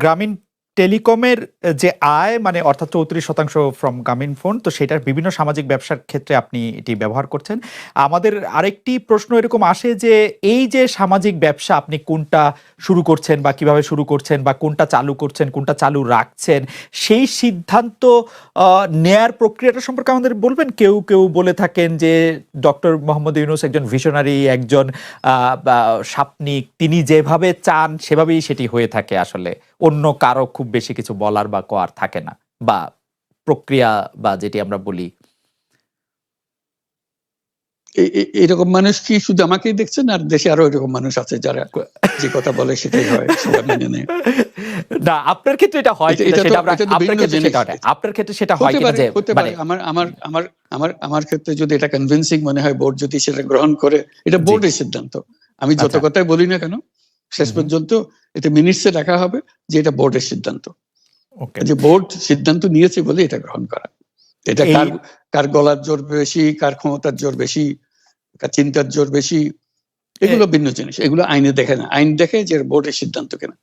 গ্রামীণ টেলিকমের যে আয় মানে অর্থাৎ চৌত্রিশ শতাংশ ফ্রম গ্রামীণ ফোন তো সেটার বিভিন্ন সামাজিক ব্যবসার ক্ষেত্রে আপনি এটি ব্যবহার করছেন। আমাদের আরেকটি প্রশ্ন এরকম আসে যে, এই যে সামাজিক ব্যবসা আপনি কোনটা শুরু করছেন বা কীভাবে শুরু করছেন বা কোনটা চালু করছেন, কোনটা চালু রাখছেন, সেই সিদ্ধান্ত নেয়ার প্রক্রিয়াটা সম্পর্কে আমাদের বলবেন? কেউ কেউ বলে থাকেন যে, ডক্টর মোহাম্মদ ইউনুস একজন ভিশনারি একজন সাপনিক, তিনি যেভাবে চান সেভাবেই সেটি হয়ে থাকে আসলে। অন্য কারও খুব বেশি কিছু বলার বা করার থাকে না। বা প্রক্রিয়া বা যেটি আমরা বলি। এরকম মানুষ কি শুধু আমাকেই দেখছেন? আর দেশে আরও এরকম মানুষ আছে যারা যে কথা বলে সেটাই হয় সবাই মেনে নেয়। না আপনার ক্ষেত্রে এটা হয় সেটা আমরা আপনার ক্ষেত্রে সেটা হয় আপনার ক্ষেত্রে সেটা হয় কিনা যে হতে মানে পারে আমার আমার আমার আমার আমার ক্ষেত্রে যদি এটা কনভিন্সিং মনে হয় বোর্ড যদি সেটা গ্রহণ করে এটা বোর্ডের সিদ্ধান্ত। আমি যত আচ্ছা। কথাই বলি না কেন শেষ পর্যন্ত এটা মিনিটসে রাখা হবে যে এটা বোর্ডের সিদ্ধান্ত। যে বোর্ড সিদ্ধান্ত নিয়েছে বলে এটা গ্রহণ করা। এটা কার কার গলার জোর বেশি কার ক্ষমতার জোর বেশি কার চিন্তার জোর বেশি এগুলো ভিন্ন জিনিস। এগুলো আইনে দেখে না। আইন দেখে যে বোর্ডের সিদ্ধান্ত কেনা।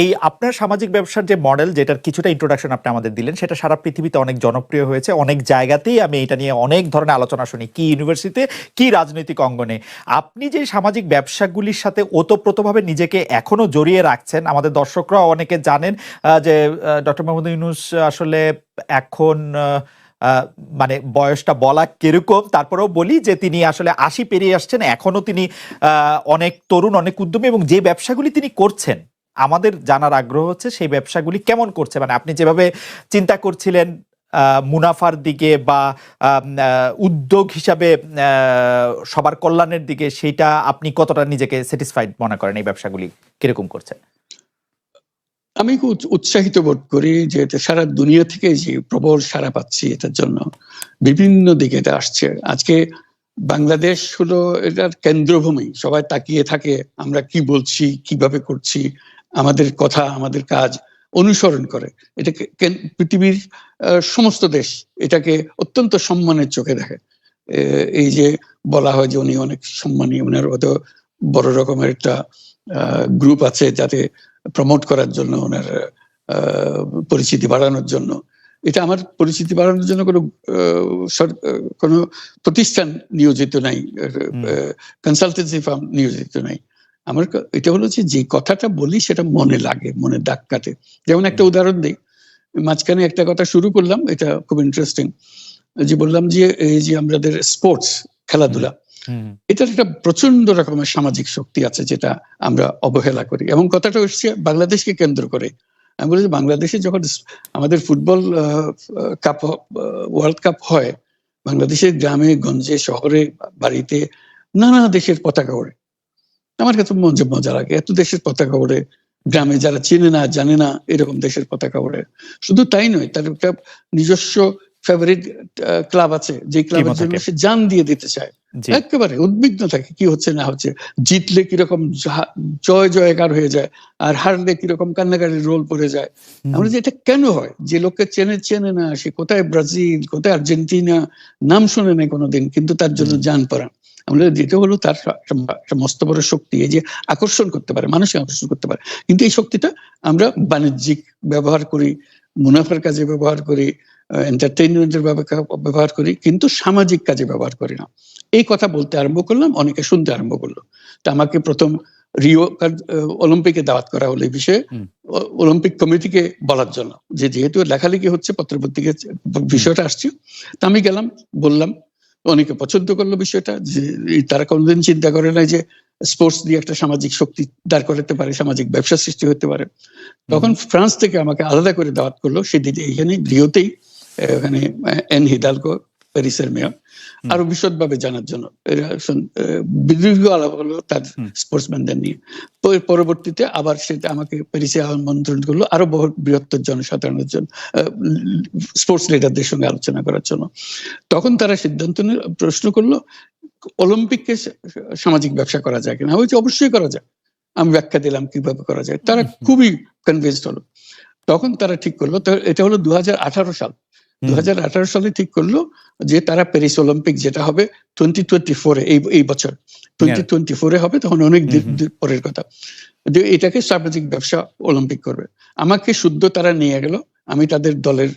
এই আপনার সামাজিক ব্যবসার যে মডেল যেটার কিছুটা ইন্ট্রোডাকশন আপনি আমাদের দিলেন, সেটা সারা পৃথিবীতে অনেক জনপ্রিয় হয়েছে। অনেক জায়গাতেই আমি এটা নিয়ে অনেক ধরনের আলোচনা শুনি। কি ইউনিভার্সিটিতে কি রাজনৈতিক অঙ্গনে। আপনি যে সামাজিক ব্যবসাগুলির সাথে ওতপ্রোতভাবে নিজেকে এখনও জড়িয়ে রাখছেন, আমাদের দর্শকরা অনেকে জানেন যে ডক্টর মোহাম্মদ ইউনুস আসলে এখন মানে বয়সটা বলা কীরকম, তারপরেও বলি যে তিনি আসলে আশি পেরিয়ে আসছেন। এখনও তিনি অনেক তরুণ, অনেক উদ্যমী এবং যে ব্যবসাগুলি তিনি করছেন আমাদের জানার আগ্রহ হচ্ছে সেই ব্যবসাগুলি কেমন করছে? মানে আপনি যেভাবে চিন্তা করছিলেন মুনাফার দিকে বা উদ্যোগ হিসাবে সবার কল্যাণের দিকে সেটা আপনি কতটা নিজেকে স্যাটিসফাইড মনে করেন এই ব্যবসাগুলি কীরকম করছেন আমি খুব উৎসাহিত বোধ করি যে সারা দুনিয়া থেকে যে প্রবল সারা পাচ্ছি এটার জন্য। বিভিন্ন দিকে এটা আসছে। আজকে বাংলাদেশ হলো এটার কেন্দ্রভূমি। সবাই তাকিয়ে থাকে, আমরা কি বলছি, কীভাবে করছি? আমাদের কথা আমাদের কাজ অনুসরণ করে। এটাকে কেন- পৃথিবীর সমস্ত দেশ এটাকে অত্যন্ত সম্মানের চোখে দেখে। এই যে বলা হয় যে উনি অনেক সম্মানী ওনার হয়তো বড় রকমের একটা গ্রুপ আছে যাতে প্রমোট করার জন্য ওনার আহ, পরিচিতি বাড়ানোর জন্য। এটা আমার পরিচিতি বাড়ানোর জন্য কোনো কোনো প্রতিষ্ঠান নিয়োজিত নাই কনসালটেন্সি ফার্ম নিয়োজিত নাই। আমার এটা হলো যে কথাটা বলি সেটা মনে লাগে মনে দাগ কাটে। যেমন একটা উদাহরণ দিই। মাঝখানে একটা কথা শুরু করলাম এটা খুব ইন্টারেস্টিং যে বললাম যে এই যে আমাদের স্পোর্টস খেলাধুলা এটার একটা প্রচণ্ড রকমের সামাজিক শক্তি আছে যেটা আমরা অবহেলা করি। এবং কথাটা হচ্ছে বাংলাদেশকে কেন্দ্র করে। আমি বলি যে বাংলাদেশে যখন আমাদের ফুটবল কাপ ওয়ার্ল্ড কাপ হয় বাংলাদেশের গ্রামে গঞ্জে শহরে বাড়িতে নানা দেশের পতাকা ওড়ে। আমার কাছে মজা মজা লাগে। এত দেশের পতাকা ওড়ে গ্রামে যারা চেনে না জানে না এরকম দেশের পতাকা ওড়ে। শুধু তাই নয় তার একটা নিজস্ব ফেভারিট ক্লাব আছে যে ক্লাবের জন্য সে জান দিয়ে দিতে চায়। একেবারে উদ্বিগ্ন থাকে কি হচ্ছে না হচ্ছে। জিতলে কীরকম জয় জয়কার হয়ে যায় আর হারলে কীরকম কান্নাকাটির রোল পড়ে যায়। আমরা যে এটা কেন হয়? যে লোককে চেনে চেনে না সে কোথায় ব্রাজিল কোথায় আর্জেন্টিনা নাম শুনে নেই কোনোদিন কিন্তু তার জন্য। যান পড়ান আমরা যেটা হলো তার মস্ত বড় শক্তি এই যে আকর্ষণ করতে পারে মানুষকে আকর্ষণ করতে পারে। কিন্তু এই শক্তিটা আমরা বাণিজ্যিক ব্যবহার করি মুনাফার কাজে ব্যবহার করি এন্টারটেইনমেন্টের ব্যবহার করি কিন্তু সামাজিক কাজে ব্যবহার করি না। এই কথা বলতে আরম্ভ করলাম অনেকে শুনতে আরম্ভ করল। তা আমাকে প্রথম রিও অলিম্পিকে দাওয়াত করা হলো এই বিষয়ে। অলিম্পিক কমিটিকে বলার জন্য। যে যেহেতু লেখালেখি হচ্ছে পত্রপত্রিকা বিষয়টা আসছে। তা আমি গেলাম বললাম অনেকে পছন্দ করল বিষয়টা যে তারা কোনোদিন চিন্তা করে নাই যে স্পোর্টস দিয়ে একটা সামাজিক শক্তি দাঁড় করাতে পারে সামাজিক ব্যবসা সৃষ্টি হতে পারে। তখন ফ্রান্স থেকে আমাকে আলাদা করে দাওয়াত করল সেদিন এইখানে রিওতেই ওখানে এন হিদালকো প্যারিসের মেয়র। আরও বিশদভাবে জানার জন্য দীর্ঘ আলাপ হলো তার স্পোর্টসম্যানদের নিয়ে। পরবর্তীতে আবার সেটা আমাকে প্যারিসে আমন্ত্রণ করল আরও বহু বৃহত্তর জনসাধারণের জন্য স্পোর্টস লিডারদের সঙ্গে আলোচনা করার জন্য। তখন তারা সিদ্ধান্ত প্রশ্ন করল অলিম্পিককে সামাজিক ব্যবসা করা যায় কিনা? হয়েছে অবশ্যই করা যায়। আমি ব্যাখ্যা দিলাম কীভাবে করা যায়। তারা খুবই কনভিন্সড হলো। তখন তারা ঠিক করল এটা হলো দু হাজার আঠারো সাল। দু হাজার আঠারো সালে ঠিক করল যে তারা প্যারিস অলিম্পিক যেটা হবে টোয়েন্টি টোয়েন্টি ফোরে এই এই বছর। টোয়েন্টি টোয়েন্টি ফোরে হবে তখন অনেক পরের কথা। যে এটাকে সামাজিক ব্যবসা অলিম্পিক করবে। আমাকে শুদ্ধ তারা নিয়ে গেল। আমি তাদের দলের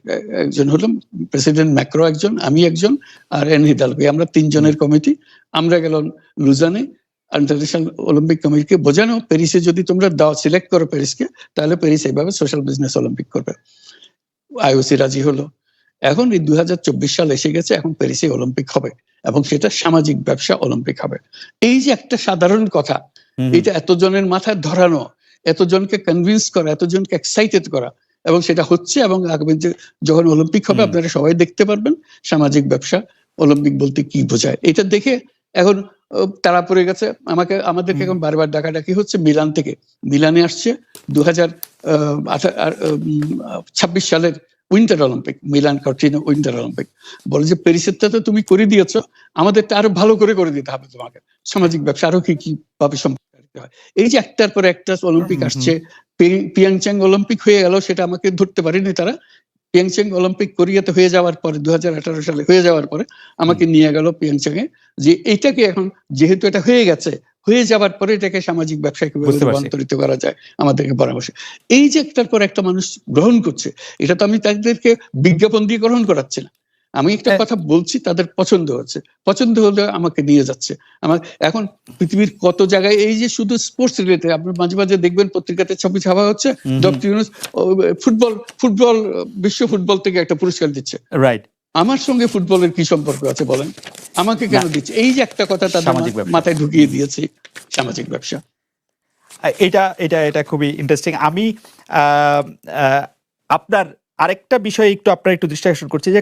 একজন হলাম প্রেসিডেন্ট ম্যাক্রো একজন আমি একজন আর এন হিদালবি আমরা তিনজনের কমিটি। আমরা গেলাম লুজানে ইন্টারন্যাশনাল অলিম্পিক কমিটিকে বোঝানো প্যারিসে যদি তোমরা দাও সিলেক্ট করো প্যারিসকে তাহলে প্যারিস এইভাবে সোশ্যাল বিজনেস অলিম্পিক করবে। আইওসি রাজি হলো। এখন এই দুই হাজার চব্বিশ সাল এসে গেছে এখন প্যারিসে অলিম্পিক হবে এবং সেটা সামাজিক ব্যবসা অলিম্পিক হবে। এই যে একটা সাধারণ কথা এটা এতজনের মাথায় ধরানো এতজনকে কনভিন্স করা এতজনকে এক্সাইটেড করা এবং সেটা হচ্ছে এবং আগামী যে যখন অলিম্পিক হবে আপনারা সবাই দেখতে পারবেন সামাজিক ব্যবসা অলিম্পিক বলতে কি বোঝায়। এটা দেখে এখন তারা পড়ে গেছে আমাকে আমাদেরকে এখন বারবার ডাকাডাকি হচ্ছে মিলান থেকে। মিলানে আসছে দু হাজার ছাব্বিশ সালের winter Olympic Milan Cortina winter Olympic বলে যে প্যারিসেরটা তো তুমি করে দিয়েছ আমাদেরটা আরও ভালো করে করে দিতে হবে তোমাকে। সামাজিক ব্যবসা আরও কি কি ভাবে সম্পর্কিত হয়। এই যে একটার পর একটা অলিম্পিক। আসছে পিয়াংচাং অলিম্পিক হয়ে গেল সেটা আমাকে ধরতে পারেনি তারা। পিয়াংচাং অলিম্পিক কোরিয়াতে হয়ে যাওয়ার পরে দুই হাজার আঠারো সালে হয়ে যাওয়ার পরে আমাকে নিয়ে গেল পিয়াংচাং এ যে এটাকে এখন যেহেতু এটা হয়ে গেছে হয়ে যাবার পরে এটাকে সামাজিক ব্যবসায় কীভাবে রূপান্তরিত করা যায় আমাদেরকে পরামর্শ। এই যে একটার পর একটা মানুষ গ্রহণ করছে এটা তো আমি তাদেরকে বিজ্ঞাপন দিয়ে গ্রহণ করাচ্ছি না আমি একটা হ্যাঁ। কথা বলছি তাদের পছন্দ হচ্ছে। পছন্দ হলে আমাকে নিয়ে যাচ্ছে। আমার এখন পৃথিবীর কত জায়গায় এই যে শুধু স্পোর্টস রিলেটেড আপনি মাঝে মাঝে দেখবেন পত্রিকাতে ছবি ছাপা হচ্ছে। ডক্টর ইউনুস ফুটবল ফুটবল বিশ্ব ফুটবল থেকে একটা পুরস্কার দিচ্ছে। রাইট আমার সঙ্গে ফুটবলের কি সম্পর্ক আছে বলেন? আমাকে কেন দিচ্ছে? এই যে একটা কথা তাদের মাথায় ঢুকিয়ে দিয়েছে সামাজিক ব্যবসা। এটা এটা এটা খুবই ইন্টারেস্টিং আমি আহ, আহ, আপনার আরেকটা বিষয় একটু আপনার একটু দৃষ্টি আকর্ষণ করছি যে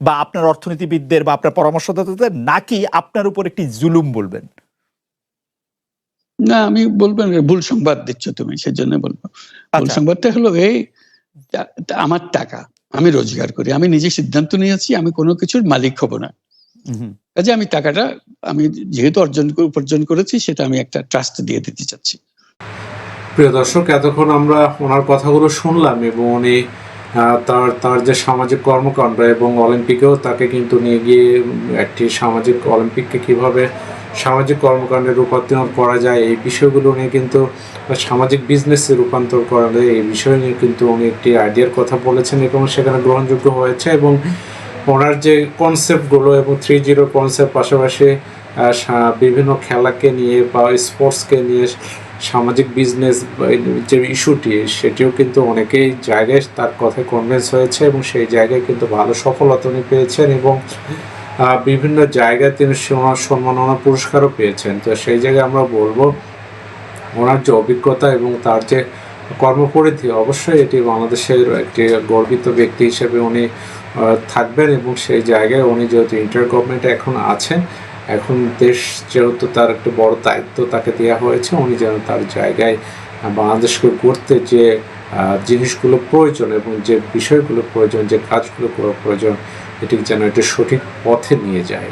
বা আপনার অর্থনীতিবিদদের বা আপনার পরামর্শদাতাদের নাকি আপনার উপর একটি জুলুম বলবেন? না আমি বলবেন ভুল সংবাদ দিচ্ছ তুমি সেজন্য বলব। ভুল আচ্ছা। সংবাদটা হলো এই আমার টাকা আমি রোজগার করি আমি নিজে সিদ্ধান্ত নিয়েছি আমি কোনো কিছুর মালিক হব না। হুম, কাজে আমি টাকাটা আমি যেহেতু অর্জন করে উপার্জন করেছি সেটা আমি একটা ট্রাস্ট দিয়ে দিতে চাচ্ছি। প্রিয় দর্শক এতক্ষণ আমরা ওনার কথাগুলো শুনলাম এবং উনি তার তার যে সামাজিক কর্মকাণ্ড এবং অলিম্পিকেও তাকে কিন্তু নিয়ে গিয়ে একটি সামাজিক অলিম্পিককে কীভাবে সামাজিক কর্মকাণ্ডে রূপান্তর করা যায়, এই বিষয়গুলো নিয়ে কিন্তু সামাজিক বিজনেসে রূপান্তর করা যায়, এই বিষয় নিয়ে কিন্তু উনি একটি আইডিয়ার কথা বলেছেন এবং সেখানে গ্রহণযোগ্য হয়েছে এবং ওনার যে কনসেপ্টগুলো এবং থ্রি জিরো কনসেপ্ট পাশাপাশি বিভিন্ন খেলাকে নিয়ে বা স্পোর্টসকে নিয়ে সামাজিক বিজনেস যে ইস্যুটি সেটিও কিন্তু অনেকেই জায়গায় তার কথায় কনভিন্স হয়েছে এবং সেই জায়গায় কিন্তু ভালো সফলতা উনি পেয়েছেন এবং বিভিন্ন জায়গায় তিনি সম্মাননা পুরস্কারও পেয়েছেন। তো সেই জায়গায় আমরা বলব, ওনার যে অভিজ্ঞতা এবং তার যে কর্মপরিধি, অবশ্যই এটি বাংলাদেশের একটি গর্বিত ব্যক্তি হিসেবে উনি থাকবেন এবং সেই জায়গায় উনি যেহেতু ইন্টার গভর্নমেন্টে এখন আছেন এখন দেশ যেহেতু তার একটা বড় দায়িত্ব তাকে দেওয়া হয়েছে, উনি যেন তার জায়গায় বাংলাদেশকে করতে যে জিনিসগুলো প্রয়োজন এবং যে বিষয়গুলো প্রয়োজন, যে কাজগুলো করা প্রয়োজন এটি যেন একটা সঠিক পথে নিয়ে যায়।